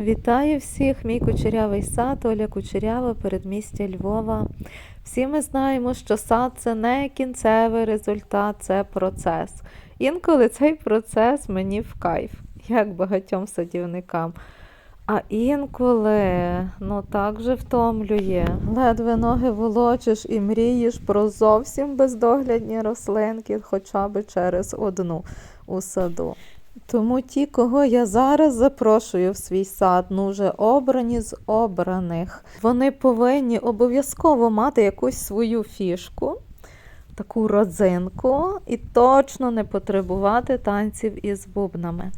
Вітаю всіх, мій кучерявий сад, Оля Кучерява, передмістя Львова. Всі ми знаємо, що сад це не кінцевий результат, це процес. Інколи цей процес мені в кайф, як багатьом садівникам. А інколи ну так же втомлює. Ледве ноги волочиш і мрієш про зовсім бездоглядні рослинки, хоча б через одну у саду. Тому ті, кого я зараз запрошую в свій сад, ну вже обрані з обраних, вони повинні обов'язково мати якусь свою фішку, таку родзинку, і точно не потребувати танців із бубнами.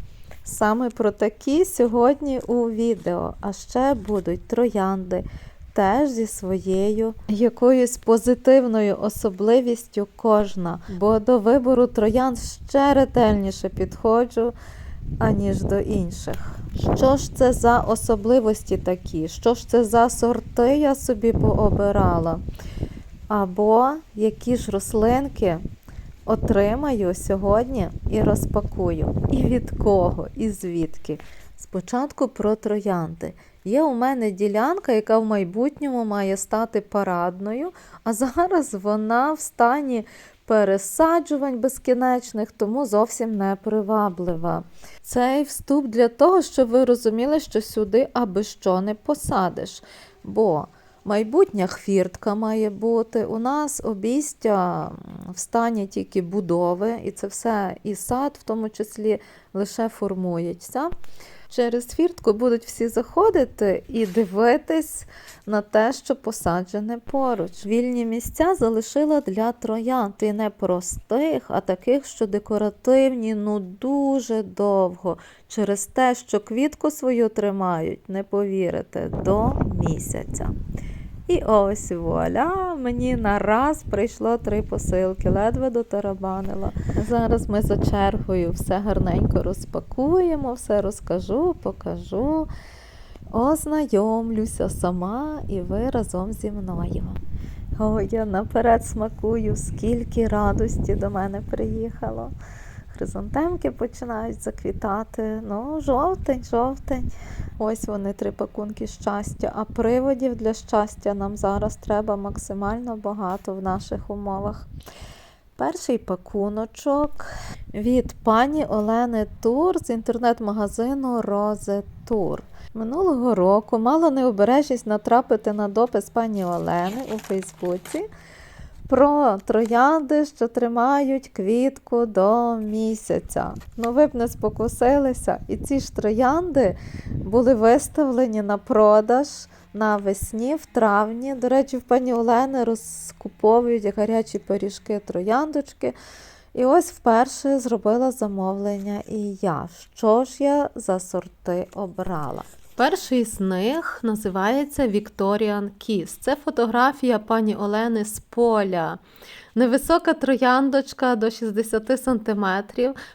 Саме про такі сьогодні у відео. А ще будуть троянди, теж зі своєю якоюсь позитивною особливістю кожна, бо до вибору троянд ще ретельніше підходжу, аніж до інших. Що ж це за особливості такі? Що ж це за сорти я собі пообирала? Або які ж рослинки отримаю сьогодні і розпакую. І від кого, і звідки. Спочатку про троянди. Є у мене ділянка, яка в майбутньому має стати парадною, а зараз вона в стані пересаджувань безкінечних, тому зовсім не приваблива. Цей вступ для того, щоб ви розуміли, що сюди аби що не посадиш. Бо майбутня хвіртка має бути. У нас обійстя в стані тільки будови, і це все і сад, в тому числі, лише формується. Через фіртку будуть всі заходити і дивитись на те, що посаджене поруч. Вільні місця залишила для троянд і не простих, а таких, що декоративні, ну дуже довго. Через те, що квітку свою тримають, не повірите, до місяця. І ось вуаля, мені нараз прийшло три посилки, ледве дотарабанила. Зараз ми за чергою все гарненько розпакуємо, все розкажу, покажу, ознайомлюся сама і ви разом зі мною. О, я наперед смакую, скільки радості до мене приїхало. Хризантемки починають заквітати. Ну, жовтень, жовтень. Ось вони три пакунки щастя. А приводів для щастя нам зараз треба максимально багато в наших умовах. Перший пакуночок від пані Олени Тур з інтернет-магазину Розе Тур. Минулого року мала необережність натрапити на допис пані Олени у Фейсбуці про троянди, що тримають квітку до місяця. Ну, ви б не спокусилися. І ці ж троянди були виставлені на продаж навесні, в травні. До речі, в пані Олени розкуповують гарячі пиріжки трояндочки. І ось вперше зробила замовлення і я. Що ж я за сорти обрала? Перший з них називається Victorian Kiss. Це фотографія пані Олени з поля. Невисока трояндочка до 60 см,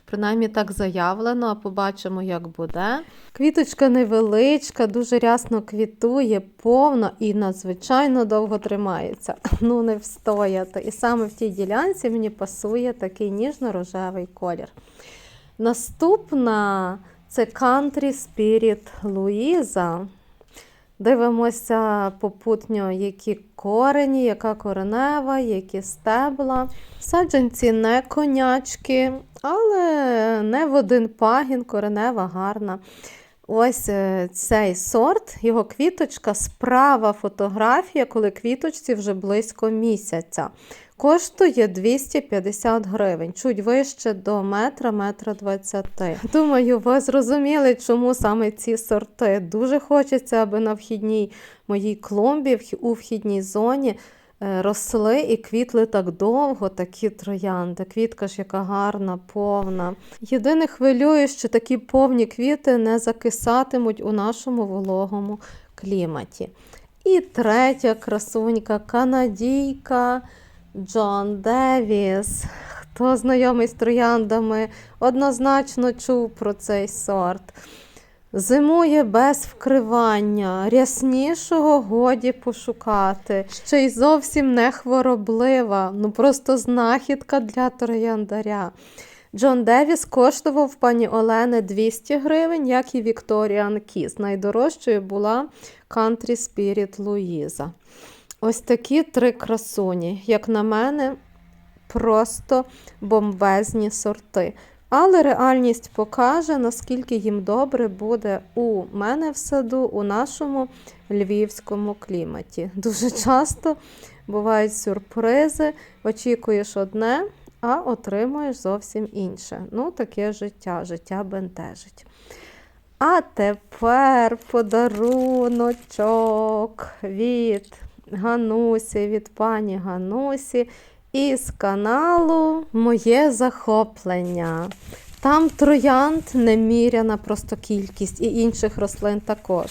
принаймні так заявлено, а побачимо, як буде. Квіточка невеличка, дуже рясно квітує, повна і надзвичайно довго тримається. Ну, не встояти. І саме в тій ділянці мені пасує такий ніжно-рожевий колір. Наступна це Country Spirit Луїза. Дивимося попутньо, які корені, яка коренева, які стебла. Саджанці не конячки, але не в один пагін, коренева гарна. Ось е, цей сорт, його квіточка, справа фотографія, коли квіточці вже близько місяця. Коштує 250 гривень, чуть вище до метра, метра 20. Думаю, ви зрозуміли, чому саме ці сорти. Дуже хочеться, аби на вхідній моїй клумбі, у вхідній зоні е, росли і квітли так довго, такі троянди. Квітка ж яка гарна, повна. Єдине хвилює, що такі повні квіти не закисатимуть у нашому вологому кліматі. І третя красунька канадійка. Джон Девіс. Хто знайомий з трояндами, однозначно чув про цей сорт. Зимує без вкривання, ряснішого годі пошукати, ще й зовсім не хвороблива, ну просто знахідка для трояндаря. Джон Девіс коштував пані Олени 200 гривень, як і Вікторіан Кіс. Найдорожчою була Country Spirit Луїза. Ось такі три красуні, як на мене, просто бомбезні сорти. Але реальність покаже, наскільки їм добре буде у мене в саду, у нашому львівському кліматі. Дуже часто бувають сюрпризи, очікуєш одне, а отримуєш зовсім інше. Ну, таке життя, життя бентежить. А тепер подаруночок від Ганусі, від пані Ганусі із каналу Моє захоплення. Там троянд неміряна просто кількість і інших рослин також.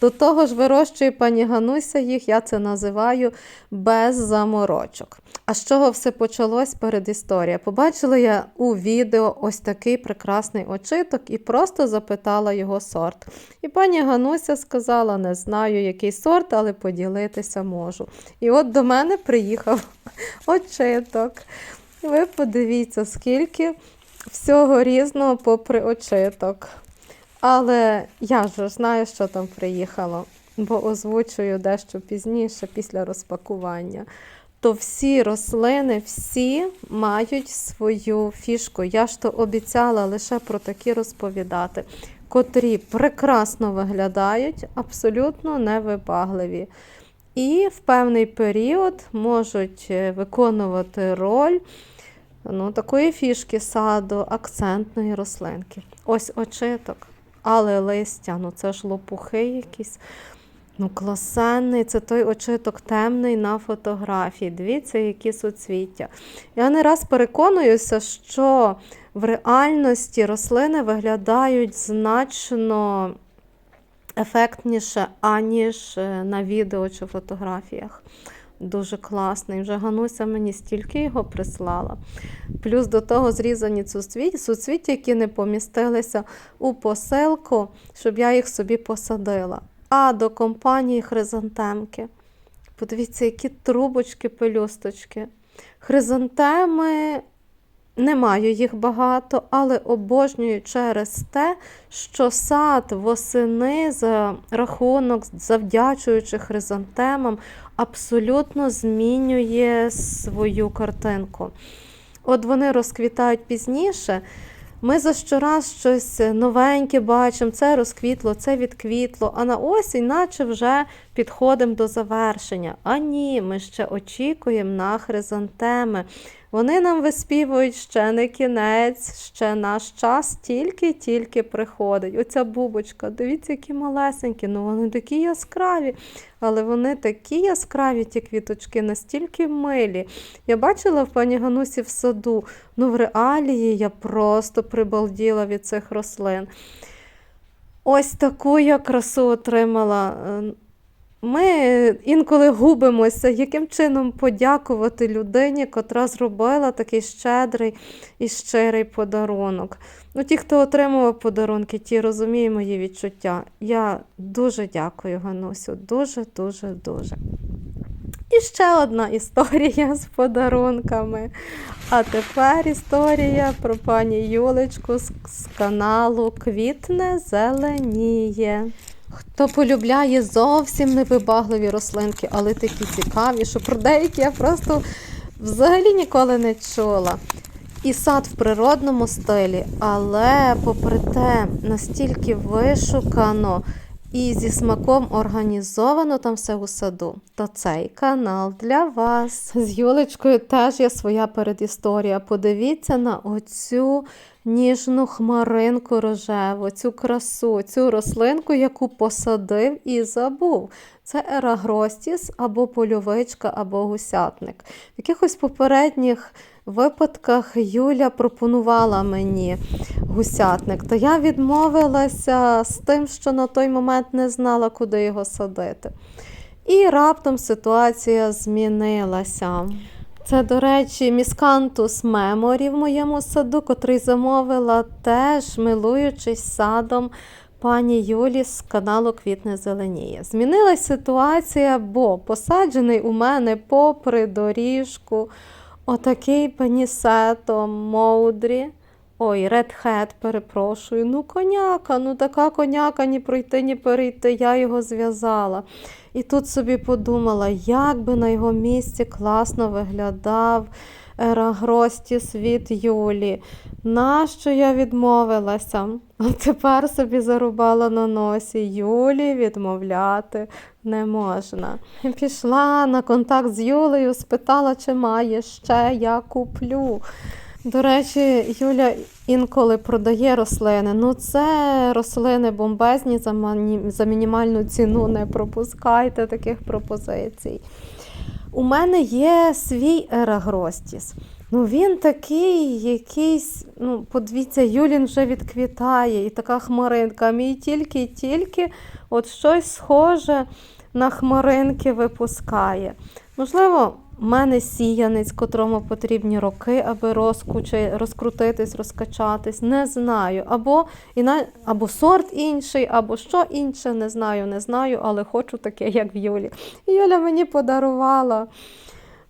До того ж, вирощує пані Гануся їх, я це називаю без заморочок. А з чого все почалось перед історія? Побачила я у відео ось такий прекрасний очиток і просто запитала його сорт. І пані Гануся сказала: не знаю, який сорт, але поділитися можу. І от до мене приїхав очиток. Ви подивіться, скільки всього різного попри очиток. Але я ж знаю, що там приїхало, бо озвучую дещо пізніше, після розпакування. То всі рослини, всі мають свою фішку. Я ж то обіцяла лише про такі розповідати, котрі прекрасно виглядають, абсолютно невибагливі. І в певний період можуть е, виконувати роль ну, такої фішки саду, акцентної рослинки. Ось очиток. Але листя, ну це ж лопухи якісь. Ну, класенний, це той очиток темний на фотографії. Дивіться, які суцвіття. Я не раз переконуюся, що в реальності рослини виглядають значно ефектніше, аніж е, на відео чи фотографіях. Дуже класний. Вже Гануся мені стільки його прислала. Плюс до того зрізані суцвіття, які не помістилися у посилку, щоб я їх собі посадила. А до компанії хризантемки. Подивіться, які трубочки, пелюсточки. Хризантеми не маю їх багато, але обожнюю через те, що сад восени за рахунок, завдячуючи хризантемам, абсолютно змінює свою картинку. От вони розквітають пізніше. Ми за щораз щось новеньке бачимо, це розквітло, це відквітло, а на осінь, наче вже підходимо до завершення. А ні, ми ще очікуємо на хризантеми. Вони нам виспівують ще не кінець, ще наш час тільки-тільки приходить. Оця бубочка, дивіться, які малесенькі, ну вони такі яскраві, але вони такі яскраві, ті квіточки, настільки милі. Я бачила в пані Ганусі в саду, ну в реалії я просто прибалділа від цих рослин. Ось таку я красу отримала. Ми інколи губимося, яким чином подякувати людині, котра зробила такий щедрий і щирий подарунок. Ну, Ті, хто отримував подарунки, ті розуміють мої відчуття. Я дуже дякую, Ганусю, дуже-дуже дуже. І ще одна історія з подарунками. А тепер історія про пані Юлечку з, каналу Квітне Зеленіє. Хто полюбляє зовсім невибагливі рослинки, але такі цікаві, що про деякі я просто взагалі ніколи не чула. І сад в природному стилі, але, попри те, настільки вишукано і зі смаком організовано там все у саду, то цей канал для вас. З Юлечкою теж є своя передісторія. Подивіться на оцю ніжну хмаринку рожеву, цю красу, цю рослинку, яку посадив і забув. Це ерагростіс або польовичка, або гусятник. В якихось попередніх випадках Юля пропонувала мені гусятник, то я відмовилася з тим, що на той момент не знала, куди його садити. І раптом ситуація змінилася. Це, до речі, міскантус меморі в моєму саду, котрий замовила теж, милуючись садом пані Юлі з каналу Квітне Зеленіє. Змінилась ситуація, бо посаджений у мене попри доріжку отакий панісето Моудрі. Ой, Red Hat, перепрошую. Ну, коняка, ну така коняка, ні пройти, ні перейти. Я його зв'язала. І тут собі подумала, як би на його місці класно виглядав Ерагростіс від Юлі. Нащо я відмовилася? А тепер собі зарубала на носі. Юлі відмовляти не можна. Пішла на контакт з Юлею, спитала, чи має ще, я куплю. До речі, Юля інколи продає рослини. Ну, це рослини бомбезні за, мані- за мінімальну ціну. Не пропускайте таких пропозицій. У мене є свій ерагростіс. Ну, він такий якийсь, ну, подивіться, Юлін вже відквітає, і така хмаринка. Мій тільки-тільки от щось схоже на хмаринки випускає. Можливо, в мене сіянець, котрому потрібні роки, аби розкучи, розкрутитись, розкачатись. Не знаю. Або, іна... або сорт інший, або що інше, не знаю, не знаю, але хочу таке, як в Юлі. Юля мені подарувала.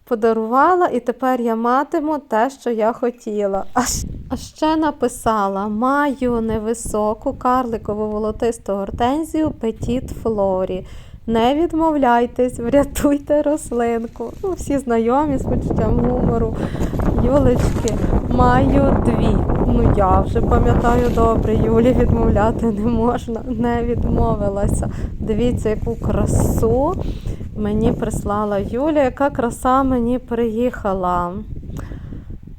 Подарувала, і тепер я матиму те, що я хотіла. А, ще написала: маю невисоку карликову волотисту гортензію Petit Flori. Не відмовляйтесь, врятуйте рослинку. Ну, всі знайомі з почуттям гумору. Юлечки, маю дві. Ну я вже пам'ятаю добре, Юлі відмовляти не можна, не відмовилася. Дивіться, яку красу мені прислала Юля, яка краса мені приїхала.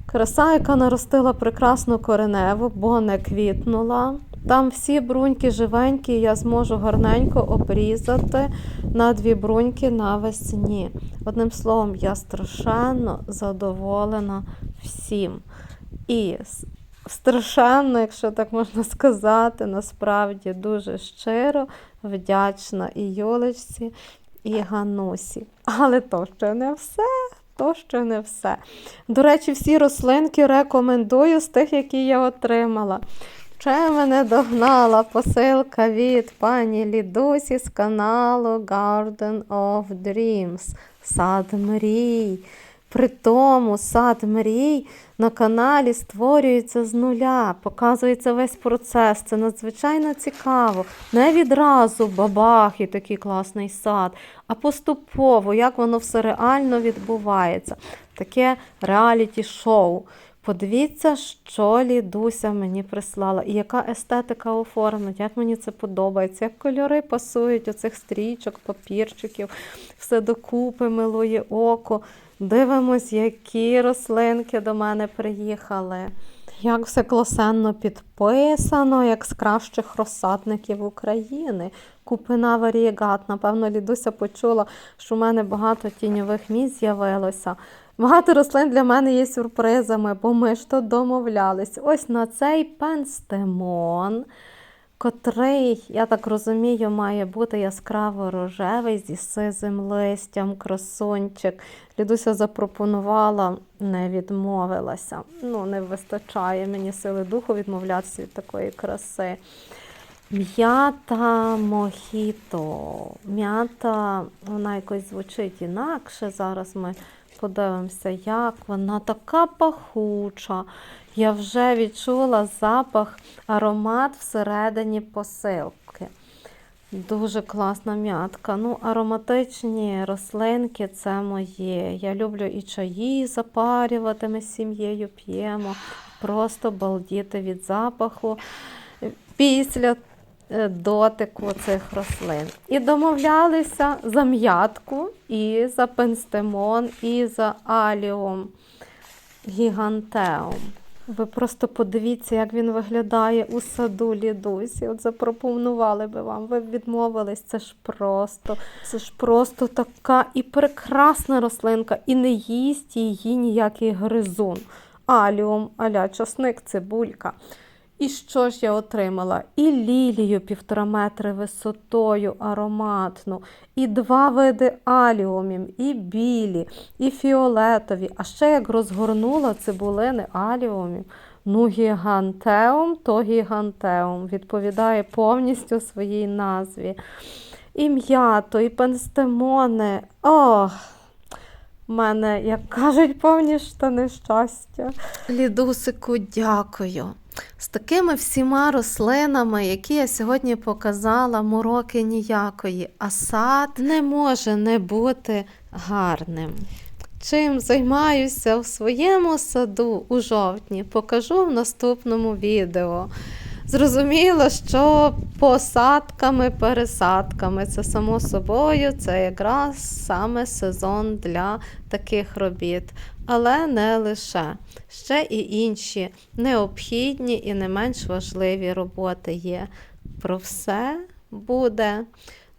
Краса, яка наростила прекрасну кореневу, бо не квітнула. Там всі бруньки живенькі, я зможу гарненько обрізати на дві бруньки навесні. Одним словом, я страшенно задоволена всім. І страшенно, якщо так можна сказати, насправді дуже щиро вдячна і Юлечці, і Ганусі. Але то ще не все. То ще не все. До речі, всі рослинки рекомендую з тих, які я отримала. Ще мене догнала посилка від пані Лідусі з каналу Garden of Dreams. Сад мрій. При тому сад мрій на каналі створюється з нуля, показується весь процес. Це надзвичайно цікаво. Не відразу бабах і такий класний сад, а поступово, як воно все реально відбувається. Таке реаліті-шоу. Подивіться, що Лідуся мені прислала, і яка естетика оформлення, як мені це подобається, як кольори пасують оцих стрічок, папірчиків, все докупи милує око. Дивимось, які рослинки до мене приїхали. Як все класенно підписано, як з кращих розсадників України. Купина варієгат. Напевно, Лідуся почула, що в мене багато тіньових місць з'явилося. Багато рослин для мене є сюрпризами, бо ми ж то домовлялись. Ось на цей пенстемон, котрий, я так розумію, має бути яскраво рожевий зі сизим листям, красунчик. Лідуся запропонувала, не відмовилася. Ну, не вистачає мені сили духу відмовлятися від такої краси. М'ята мохіто. М'ята, вона якось звучить інакше. Зараз ми подивимося, як вона така пахуча. Я вже відчула запах, аромат всередині посилки. Дуже класна м'ятка. Ну, ароматичні рослинки це моє. Я люблю і чаї запарювати, ми з сім'єю п'ємо. Просто балдіти від запаху після дотику цих рослин. І домовлялися за м'ятку, і за пенстемон, і за аліум гігантеум. Ви просто подивіться, як він виглядає у саду Лідусі. От запропонували би вам. Ви б відмовились. Це ж просто, це ж просто така і прекрасна рослинка, і не їсть її ніякий гризун. Аліум, аля часник, цибулька. І що ж я отримала? І лілію півтора метри висотою ароматну, і два види аліумів, і білі, і фіолетові. А ще як розгорнула цибулини аліумів. Ну, гігантеум, то гігантеум. Відповідає повністю своїй назві. І м'ято, і пенстемони. Ох! У мене, як кажуть, повні штани щастя. Лідусику, дякую. З такими всіма рослинами, які я сьогодні показала, мороки ніякої, а сад не може не бути гарним. Чим займаюся в своєму саду у жовтні, покажу в наступному відео. Зрозуміло, що посадками, пересадками це само собою, це якраз саме сезон для таких робіт. Але не лише. Ще і інші необхідні і не менш важливі роботи є. Про все буде.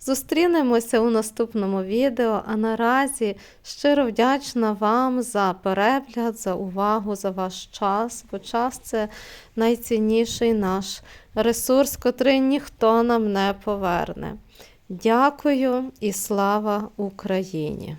Зустрінемося у наступному відео. А наразі щиро вдячна вам за перегляд, за увагу, за ваш час, бо час це найцінніший наш ресурс, котрий ніхто нам не поверне. Дякую і слава Україні!